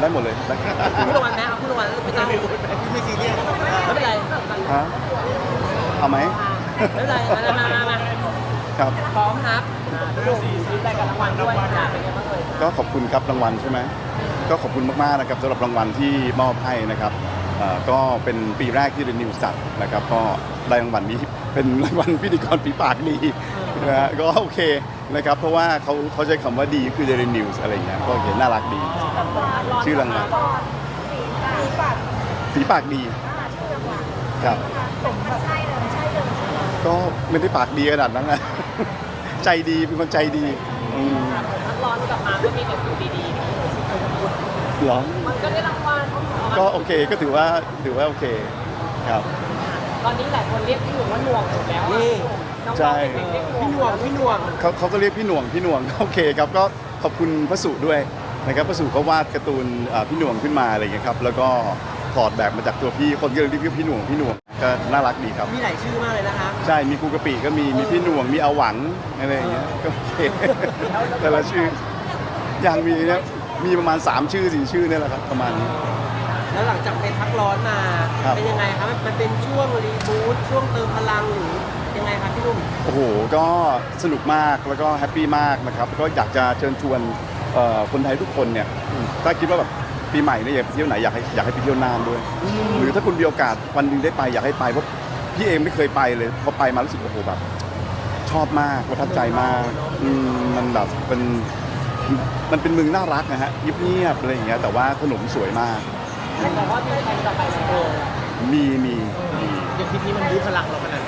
ได้หมดเลยได้พูดรางวัลไหมเอาพูดรางวัลไม่ต้องไม่ซีเรียสไม่เป็นไรฮะเอาไหมไม่เป็นไรมามามามาครับพร้อมครับพี่หนุ่มดีใจกับรางวัลด้วยค่ะเป็นไงบ้างเอ่ยก็ขอบคุณครับรางวัลใช่ไหมก็ขอบคุณมากๆนะครับสำหรับรางวัลที่มอบให้นะครับเอ่อก็เป็นปีแรกที่เดนิวจัดนะครับก็ได้รางวัลนี้เป็นรางวัลพิธีกรฝีปากดี นะฮะก็โอเคนะครับ เพราะว่าเขาเขาใช้คำว่าดีคือเดนิวส์อะไรอย่างเงี้ยก็เห็นน่ารักดี ชื่อรางวัลฝีปากดีครับก็ไม่ได้ปากดีขนาดนั้นนะ ใจดีเป็นคนใจดีอืมนักร้อนกลับมาก็มีแต่สิ่งดีๆเหรอมันก็ได้รางวัลก็โอเคก็ถือว่าถือว่าโอเคครับ ตอนนี้หลายคนเรียกพี่หนุ่มว่าหน่วงถูกแล้วอะนี่ น้องๆใช่ เด็กๆเรียกพี่หน่วงพี่หน่วงเขาเขาก็เรียกพี่หน่วงพี่หน่วง โอเคครับก็ขอบคุณพระสุด้วยนะครับพระสุเขาวาดการ์ตูนอ่าพี่หน่วงขึ้นมาอะไรอย่างเงี้ยครับแล้วก็ถอดแบบมาจากตัวพี่คนก็เลยเรียกพี่หน่วงพี่หน่วงก็น่ารักดีครับ มีหลายชื่อมากเลยนะคะ ใช่มีครูกะปิก็มีมีพี่หน่วงมีอาหวังอะไรอย่างเงี้ยก็โอเคแต่ละชื่ออย่างมีเนี่ยมีประมาณ 3 ชื่อสี่ชื่อเนี่ยแหละครับประมาณนี้ แล้วหลังจากไปพักร้อนมา ครับ เป็นยังไงครับมันเป็นช่วงรีบูทช่วงเติมพลังหรือ ยังไงครับพี่หนุ่มโอ้โห ก็สนุกมากแล้วก็แฮปปี้มากนะครับก็อยากจะเชิญชวนเอ่อคนไทยทุกคนเนี่ยอืมถ้าคิดว่าแบบปีใหม่เนี่ยอยากไปเที่ยวไหนอยากให้อยากให้ไปเที่ยวน่านด้วย หรือถ้าคุณมีโอกาสวันหนึงได้ไปอยากให้ไปเพราะพี่เองไม่เคยไปเลยพอไปมารู้สึกโอ้โหแบบ ชอบมากประทับใจมากอืมมันแบบเป็นมันเป็นเมืองน่ารักนะฮะเงียบๆอะไรอย่างเงี้ยแต่ว่าถนนสวยมาก แต่ว่าพี่แทนจะไปแล้วมีมีมี เดี๋ยวคลิปนี้มันบูทพลังเราขนาดไหนโ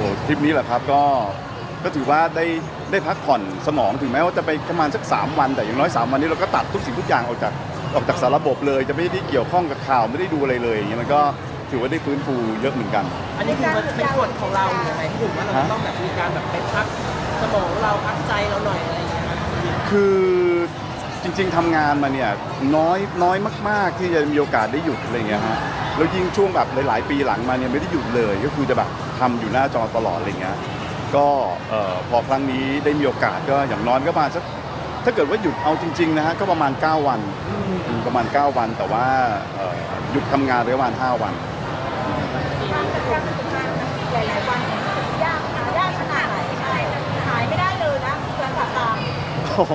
อ้ทริปนี้แหละครับก็ก็ถือว่าได้ได้พักผ่อนสมองถึงแม้ว่าจะไปประมาณสัก 3 วัน แต่อย่างน้อย 3 วันนี้เราก็ตัดทุกสิ่งทุกอย่างออกจากออกจากสารระบบเลย จะไม่ได้เกี่ยวข้องกับข่าวไม่ได้ดูอะไรเลยอย่างเงี้ยมันก็ถือว่าได้ฟื้นฟูเยอะเหมือนกัน อันนี้คือมันเป็นกฎของเราหรือยังไงพี่หนุ่มว่าเราฮะต้องแบบมีการแบบไปพักสมองเราพักใจเราหน่อยอะไรอย่างเงี้ยครับคือจริง ๆทำงานมาเนี่ยน้อยน้อยมาก ๆ ที่จะมีโอกาสได้หยุดอะไรเงี้ยฮะ แล้วยิ่งช่วงแบบหลายๆปีหลังมาเนี่ยไม่ได้หยุดเลย ก็คือจะแบบทำอยู่หน้าจอตลอดอะไรเงี้ยก็พอครั้งนี้ได้มีโอกาสก็อย่างน้อยก็มาสักถ้าเกิดว่าหยุดเอาจริงๆนะฮะก็ประมาณ 9 วันประมาณ 9 วันแต่ว่าหยุดทำงานประมาณ 5 วันหลายๆวันเนี่ยยากหายากขนาดไหนหายไม่ได้เลยนะการตัดตามโอ้โห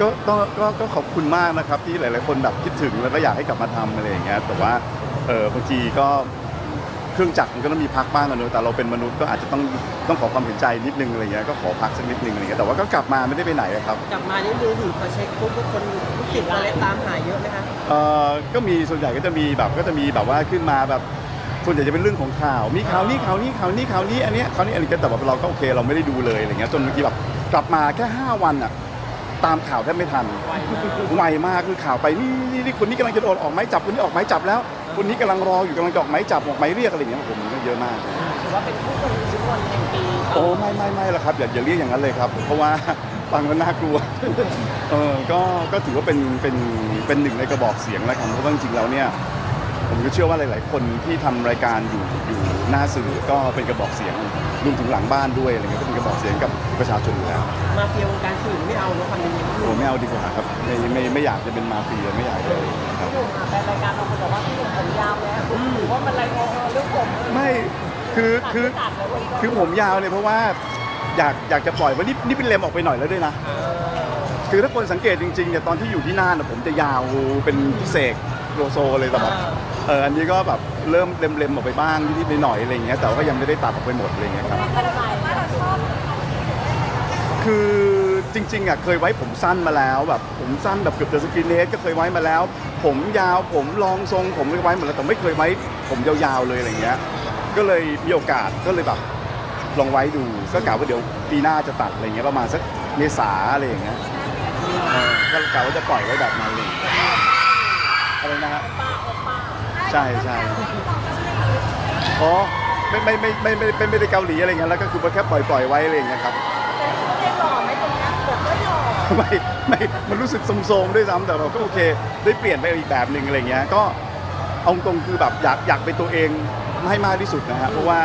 ก็ก็ก็ก็ขอบคุณมากนะครับที่หลาย ๆ คนแบบคิดถึงแล้วก็อยากให้กลับมาทำอะไรอย่างเงี้ยแต่ว่า เออบางทีก็เครื่องจักรมันก็ต้องมีพักบ้างอะเนอะแต่เราเป็นมนุษย์ก็อาจจะต้องต้องขอความเห็นใจนิดนึงอะไรเงี้ยก็ขอพักสักนิดนึงอะไรเงี้ยแต่ว่าก็กลับมาไม่ได้ไปไหนอะครับกลับมานี่มือถือพอเช็คปุ๊บทุกคนทุกสิ่งอะไรตามหาเยอะไหมคะเออก็มีส่วนใหญ่ก็จะมีแบบก็จะมีแบบว่าขึ้นมาแบบส่วนใหญ่จะเป็นเรื่องของข่าว มีข่าวนี้ข่าวนี้ข่าวนี้ข่าวนี้อันเนี้ยข่าวนี้อันนี้ก็แต่แบบเราก็โอเคเราไม่ได้ดูเลยอะไรเงี้ยจนบางทีแบบกลับมาแค่ห้าวันอะตามข่าวแทบไม่ทันไวมากคือข่าวไปนี่นี่นี่คนนี้กำลังจะโดนออกไม้จับคนนี้ออกไม้จับแล้ว คนนี้กำลังรออยู่กำลังจะออกไม้จับออกไม้เรียกอะไรอย่างเงี้ยผมมันก็เยอะมาก ถือว่าเป็นผู้คนชุมชนแห่งปีโอ้ไม่ไม่ไม่ละครับอย่าอย่าเรียกอย่างนั้นเลยครับ เพราะว่า ฟังแล้วน่ากลัวเออก็ก็ถือว่าเป็นเป็นเป็นหนึ่งในกระบอกเสียงแล้วกันเพราะว่าจริงๆแล้วเนี่ย ผมก็เชื่อว่าหลาย ๆ คนที่ทำรายการอยู่อยู่หน้าสื่อก็เป็นกระบอกเสียงรวมถึงหลังบ้านด้วยอะไรเงี้ยก็เป็นกระบอกเสียงกับประชาชนอยู่แล้ว มาเฟียวงการสื่อไม่เอาเนอะความเป็นอย่างนี้พี่หโอ้นุ่มไม่เอาดีกว่าครับไม่ไม่ไม่อยากจะเป็นมาเฟียไม่อยากเลยครับพี่หนุ่มอะไปรายการเราคนบอกว่าพี่หนุ่มผมยาวแล้วหรือว่ามันอะไรเรื่องผมไม่คือคือตัดเลยเว้ยคือผมยาวเนี่ยเพราะว่าอยากอยากจะปล่อยว่านี่นี่เป็นเลมออกไปหน่อยแล้วด้วยนะคือถ้าคนสังเกตจริงๆเนี่ยตอนที่อยู่ที่น่านน่ะผมจะยาวเป็นพิเศษโลโซเลยแต่แบบ เอออันนี้ก็แบบเริ่มเล็มๆออกไปบ้างนิดๆหน่อยๆอะไรอย่างเงี้ยแต่ว่าก็ยังไม่ได้ตัดออกไปหมดอะไรอย่างเงี้ยครับคือจริงๆอะเคยไว้ผมสั้นมาแล้วแบบผมสั้นแบบเกือบจะสกินเฮดก็เคยไว้มาแล้ว ผมยาวผมรองทรงผมก็ไว้หมดแล้วแต่ไม่เคยไว้ผมยาวๆเลยอะไรเงี้ย ก็เลยมีโอกาสก็เลยแบบลองไว้ดูก็กะว่าเดี๋ยวปีหน้าจะตัดอะไรเงี้ยประมาณสักเมษาอะไรอย่างเงี้ยเออก็กะว่าจะปล่อยไว้แบบนั้นเลยอะไรนะฮะ ใช่ใช่อ๋อไม่ไม่ไม่ไม่ไม่ไม่ไม่ได้เกาหลีอะไรเงี้ยแล้วก็คือแค่ปล่อยปล่อยไว้อะไรอย่างเงี้ยครับเรียกหล่อไหมตรงเนี้ยแบบไม่หล่อไม่ไม่มันรู้สึกโทรมๆด้วยซ้ำแต่เราก็โอเค ได้เปลี่ยนไปอีกแบบหนึ่งอะไรเงี้ยก็เอาตรงคือแบบอยากอยากเป็นตัวเองให้มากที่สุดนะฮะเพราะว่า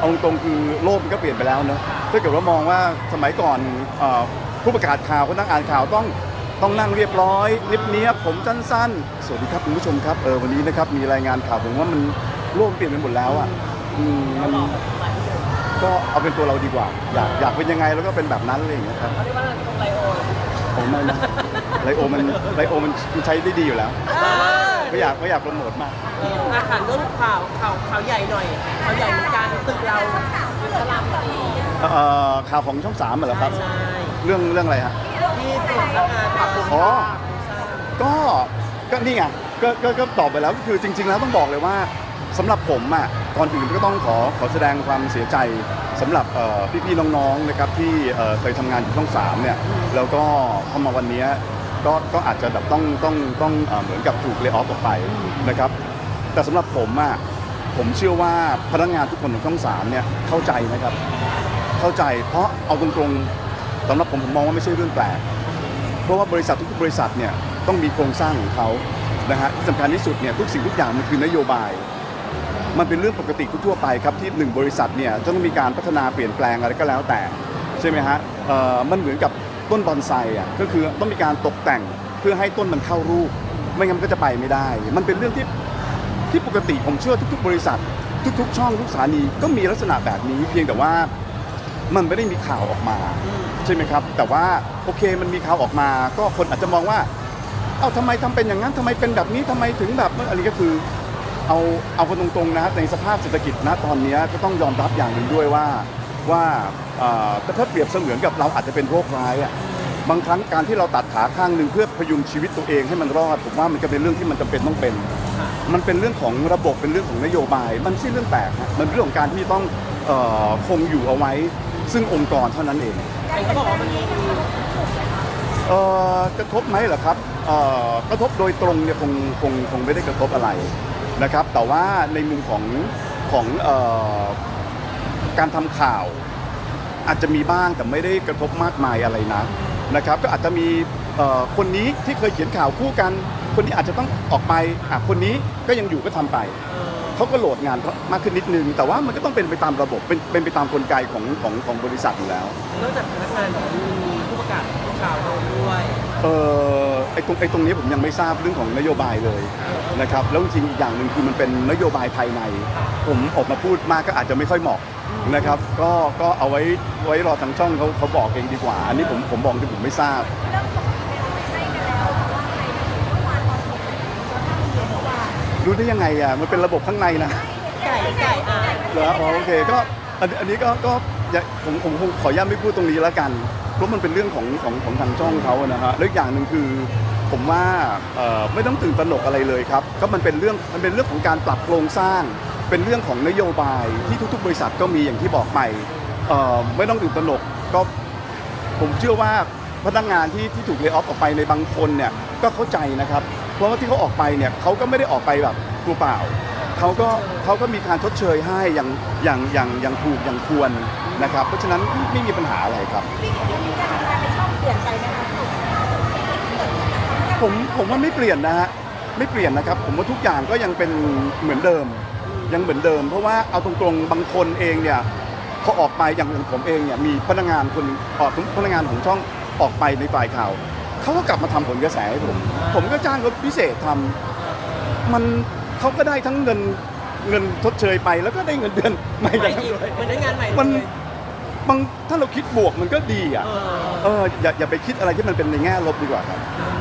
เอาตรงคือโลกมันก็เปลี่ยนไปแล้วเนอะถ้าเกิดว่ามองว่าสมัยก่อนเอ่อผู้ประกาศข่าวคนนักอ่านข่าวต้อง ต้องนั่งเรียบร้อยเนียบๆผมสั้นๆ สวัสดีครับคุณผู้ชมครับเออวันนี้นะครับมีรายงานข่าวผมว่ามันโลกเปลี่ยนไปหมดแล้วอะอืมมันก็เอาเป็นตัวเราดีกว่า อยากอยากเป็นยังไงแล้วก็เป็นแบบนั้นอะไรอย่างเงี้ยครับเขาเรียกว่าตรงไลโอผมไม่นะไลโอมันไลโอมันใช้ได้ดีอยู่แล้วไม่อยากไม่อยากโปรโมทมากเอออาหารเรื่องข่าวข่าวข่าวใหญ่หน่อยข่าวใหญ่เหมือนกันตึกเราสลับสีเอ่อข่าวของช่องสามเหรอครับใช่ เรื่องเรื่องอะไรฮะที่ตรวจพนักงานปรับปรุงอ๋อสร้างก็ก็นี่ไงก็ก็ก็ตอบไปแล้วก็คือจริง ๆ แล้วต้องบอกเลยว่าสำหรับผมอะก่อนอื่นก็ต้องขอขอแสดงความเสียใจสำหรับเอ่อพี่ๆน้องๆนะครับที่เอ่อเคยทำงานอยู่ช่องสามเนี่ยแล้วก็พอมาวันเนี้ยก็ก็อาจจะแบบต้องต้องต้องเอ่อเหมือนกับถูกเล y off ออกไปนะครับ แต่สำหรับผมอะผมเชื่อว่าพนักงานทุกคนของช่องสามเนี่ยเข้าใจนะครับ เข้าใจเพราะเอาตรงๆ สำหรับผมผมมองว่าไม่ใช่เรื่องแปลก เพราะว่าบริษัททุกๆบริษัทเนี่ยต้องมีโครงสร้างของเขานะฮะที่สำคัญที่สุดเนี่ยทุกสิ่งทุกอย่างมันคือนโยบาย มันเป็นเรื่องปกติทั่วไปครับที่หนึ่งบริษัทเนี่ยจะต้องมีการพัฒนาเปลี่ยนแปลงอะไรก็แล้วแต่ใช่ไหมฮะเอ่อมันเหมือนกับต้นบอนไซอะก็คือต้องมีการตกแต่งเพื่อให้ต้นมันเข้ารูป ไม่งั้นมันก็จะไปไม่ได้ มันเป็นเรื่องที่ที่ปกติผมเชื่อทุก ๆ บริษัท ทุก ๆ ช่องทุกสถานีก็มีลักษณะแบบนี้ เพียงแต่ว่ามันไม่ได้มีข่าวออกมา ใช่ไหมครับ แต่ว่าโอเคมันมีข่าวออกมา ก็คนอาจจะมองว่า เอ้าทำไมทำเป็นอย่างนั้นทำไมเป็นแบบนี้ทำไมถึงแบบอะไรก็คือ เอาเอากันตรงๆนะในสภาพเศรษฐกิจนะตอนนี้ก็ต้องยอมรับอย่างหนึ่งด้วยว่าว่าถ้าเปรียบเสมือนกับเราอาจจะเป็นโรคร้ายอะบางครั้งการที่เราตัดขาข้างหนึ่งเพื่อพยุงชีวิตตัวเองให้มันรอดผมว่ามันก็เป็นเรื่องที่มันจำเป็นต้องเป็น มันเป็นเรื่องของระบบเป็นเรื่องของนโยบาย มันไม่ใช่เรื่องแปลกฮะมันเป็นเรื่องของการที่ต้องออคงอยู่เอาไว้ ซึ่งองค์กรเท่านั้นเอง เห็นเขาบอกว่ามันมีเอ่อกระทบไหมเหรอครับเอ่อกระทบโดยตรงเนี่ยคงคงคงไม่ได้กระทบอะไรนะครับ แต่ว่าในมุมของของเอ่อการทำข่าว อาจจะมีบ้างแต่ไม่ได้กระทบมากมายอะไรนะนะครับ ก็อาจจะมีเอ่อคนนี้ที่เคยเขียนข่าวคู่กัน คนนี้อาจจะต้องออกไปอะคนนี้ก็ยังอยู่ก็ทำไป เออเขาก็โหลดงานมากขึ้นนิดนึง แต่ว่ามันก็ต้องเป็นไปตามระบบเป็นเป็นไปตามกลไกของของของบริษัทอยู่แล้วนอกจากพนักงานของมีผู้ประกาศข่าวเราด้วยเออไอตรงไอตรงนี้ผมยังไม่ทราบเรื่องของนโยบายเลยนะครับแล้วจริงๆอีกอย่างหนึ่งคือมันเป็นนโยบายภายใน ผมออกมาพูดมากก็อาจจะไม่ค่อยเหมาะนะครับ ก็ก็เอาไว้ไว้รอทางช่องเขาเขาบอกเองดีกว่า อันนี้ผมผมบอกที่ผมไม่ทราบ รู้ได้ยังไงอะมันเป็นระบบข้างในนะไก่ไก่อะเหรออ๋อโอเคก็อันอันนี้ก็ก็อย่าผมผมคงขออนุญาตไม่พูดตรงนี้แล้วกันเพราะมันเป็นเรื่องของของของทางช่องเขาอะนะฮะแล้วอีกอย่างหนึ่งคือ ผมว่าเอ่อไม่ต้องตื่นตระหนกอะไรเลยครับก็มันเป็นเรื่องมันเป็นเรื่องของการปรับโครงสร้าง เป็นเรื่องของนโยบายที่ทุก ๆ บริษัทก็มีอย่างที่บอกไปเอ่อไม่ต้องตื่นตระหนกก็ ผมเชื่อว่าพนักงานที่ที่ถูกเล y off ออกไปในบางคนเนี่ยก็เข้าใจนะครับ เพราะว่าที่เขาออกไปเนี่ยเขาก็ไม่ได้ออกไปแบบตัวเปล่าเขาก็เขาก็มีการชดเชยให้อย่างอย่างอย่างอย่างถูกอย่างควรนะครับ เพราะฉะนั้นไม่ไม่มีปัญหาอะไรครับพี่เห็นมีการทำงานในช่องเปลี่ยนไปไหมคะผมผมว่าไม่เปลี่ยนนะฮะไม่เปลี่ยนนะครับ ผมว่าทุกอย่างก็ยังเป็นเหมือนเดิม ยังเหมือนเดิม เพราะว่าเอาตรงๆบางคนเองเนี่ยพอออกไปอย่างของผมเองเนี่ยมีพนักงานคนออกพนักงานของช่องออกไปในฝ่ายข่าว เขาก็กลับมาทำผลกระแสให้ผม ผมก็จ้างเขาพิเศษทำมันเขาก็ได้ทั้งเงินเงินทดเชยไป แล้วก็ได้เงินเดือนใหม่ใหม่จากอีกด้วยมันได้งานใหม่มันเลยบางถ้าเราคิดบวกมันก็ดีอะเออเอออย่าอย่าไปคิดอะไรที่มันเป็นในแง่ลบดีกว่าครับอ่า